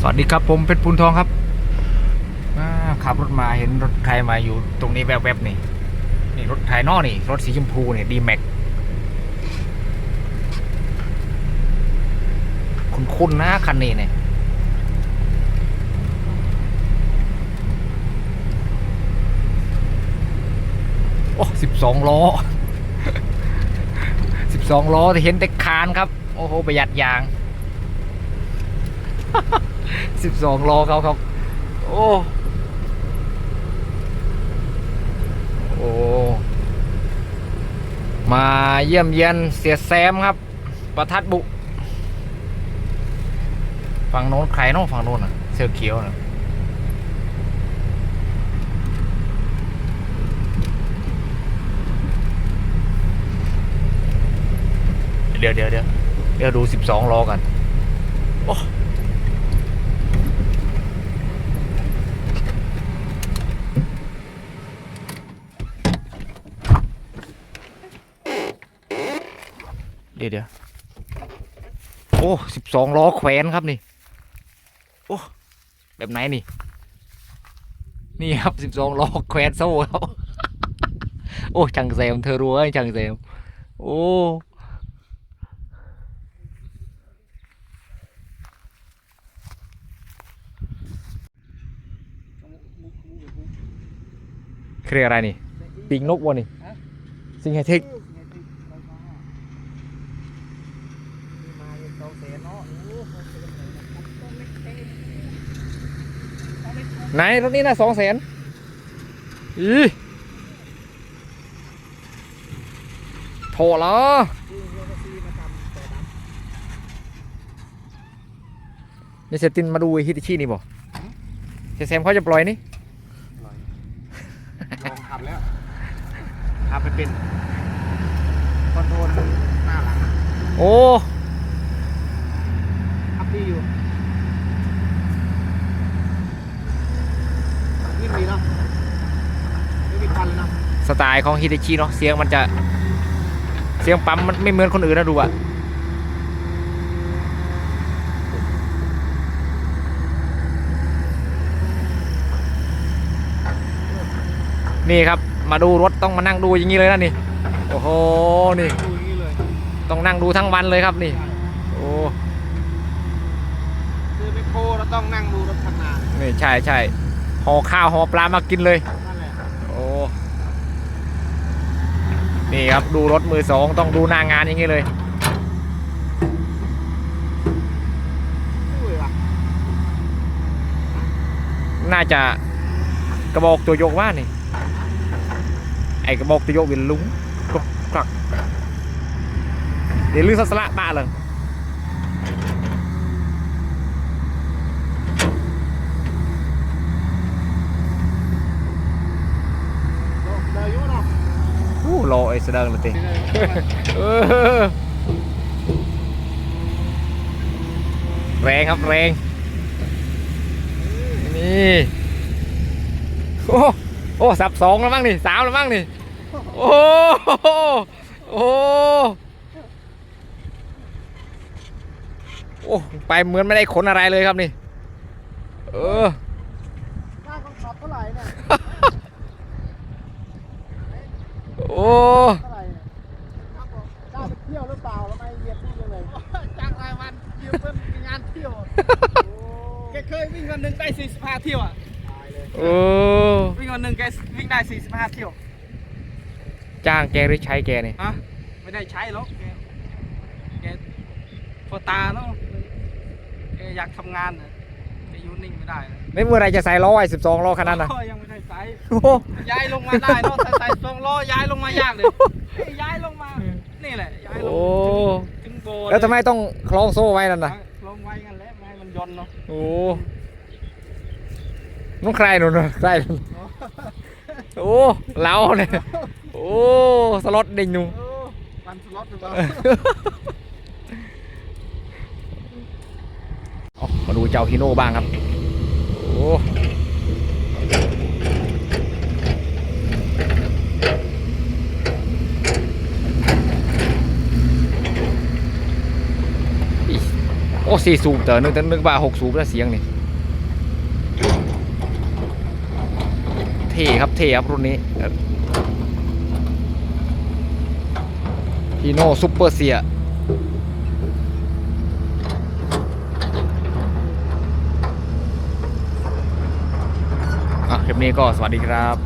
สวัสดีครับผมเพชรปูนทองครับขับรถมาเห็นรถไทยมาอยู่ตรงนี้แวบๆนี่นี่รถไทยนอกนี่ รถสีชมพูเนี่ยดีแม็กคุ้นๆนะคันนี้เนี่ยโอ้สิบสองล้อสิบสองล้อที่เห็นแต่คานครับ โอ้โห ประหยัดยาง Ha ha. 12ล้อเขาครับ โอ้ โอ้ มาเยี่ยมเยียนเสียแซมครับ ประทัดบุ ฝั่งโน้นใครน้องฝั่งโน้นอะ เสือเขียวนะเดี๋ยวเดี๋ยวเดี๋ยวเดี๋ยวดูสิบสองล้อกัน โอ้ ดี๋ยวเดี๋ยวโอ้สิบสองล้อแขวนครับนี่ โอ้ แบบไหนนี่ นี่ครับสิบสองล้อแขวนโซ่ครับ โอ้ช่างแซมเธอรู้ไอ้ยช่างแซม โอ้เครียกอะไรนี่ ปิงนกวะนี่ สิงไฮเทค ไหนรถนี้นะสองแสนอีโถเหรอนี่เซตินมาดูไอ้ฮิตาชินี่บ่เซแซมเขาจะปล่อยนี่ลองขับแล้วขับไปเป็นคอนโทรลหน้าหลังโอ้ ขับดีอยู่นิ่มดีเนาะไม่มีควันเลยเนาะ สไตล์ของฮิตาชิเนาะเสียงมันจะเสียงปั๊มมันไม่เหมือนคนอื่นนะดูอะนี่ครับมาดูรถต้องมานั่งดูอย่างนี้เลยนะนี่โอ้โหนี่ดูอย่างนี้เลยต้องนั่งดูทั้งวันเลยครับนี่โอ้ซื้อไปโคเราต้องนั่งดูรถคันหน้านี่ใช่ใช่ห่อข้าวห่อปลามากินเลย นั่นแหละ โอ้ นี่ครับดูรถมือสองต้องดูหน้างานอย่างนี้เลยอุ้ยว่ะน่าจะกระบอกตัวยกว่านี่ไอ้กระบอกตัวยกเป็นลุงกรกกรักเดี๋ยวลือสัสละบ้าเลย เดินอยู่เนาะ อู้รอไอ้เสดงเลยติเออแรงครับแรง นี่ โอ้โอ้สับสองแล้วมั้งนี่สามแล้วมั้งนี่ โอ้โหโอ้โอ้ ไปเหมือนไม่ได้ขนอะไรเลยครับนี่ เออ หน้าคนขับเท่าไหร่เนี่ย โอ้เท่าไหร่เนี่ยข้าไปเที่ยวหรือเปล่าทำไมเหยียบนี่จังเลยจ้างรายวันยืมเพื่อนงานเที่ยวแกเคยวิ่งวันหนึ่งได้45เที่ยวอะโอ้วิ่งวันหนึ่งแกวิ่งได้45เที่ยวจ้างแกหรือใช้แกเนี่ฮะไม่ได้ใช้หรอกแกแกพอตาเนาะแกอยากทำงานน่ะ อยู่นิ่งไม่ได้นะไม่เมื่อไรจะใส่ล้อไอ้สิบสองล้อขนาดนั้นโอ้ยยังไม่ได้ใส่โอ้โห ย้ายลงมาได้เนาะใส่ใส่สองล้อย้ายลงมายากเลยเฮ้ยย้ายลงมา นี่แหละย้ายลโอ้งถึงโบแล้วทำไมต้องคล้องโซ่ไว้นั่นน่ะลงไว้กันแล้วไม่ให้มันยนต์เนาะโอ้น้องใครหนูนใครหนูโอ้เราเนี่ยโอ้สล็อตดิ่งหนูเออมันสล็อตหรือเปล่า เอา มาดูเจ้าฮิโน่บ้างครับ โอ้โอ้สี่สูบเต๋อนึกนึกว่าหกสูบแล้วเสียงนี่เท่ครับเท่ครับรุ่นนี้ฮีโน่ซุปเปอร์เซียอะคลิป นี้ก็สวัสดีครับ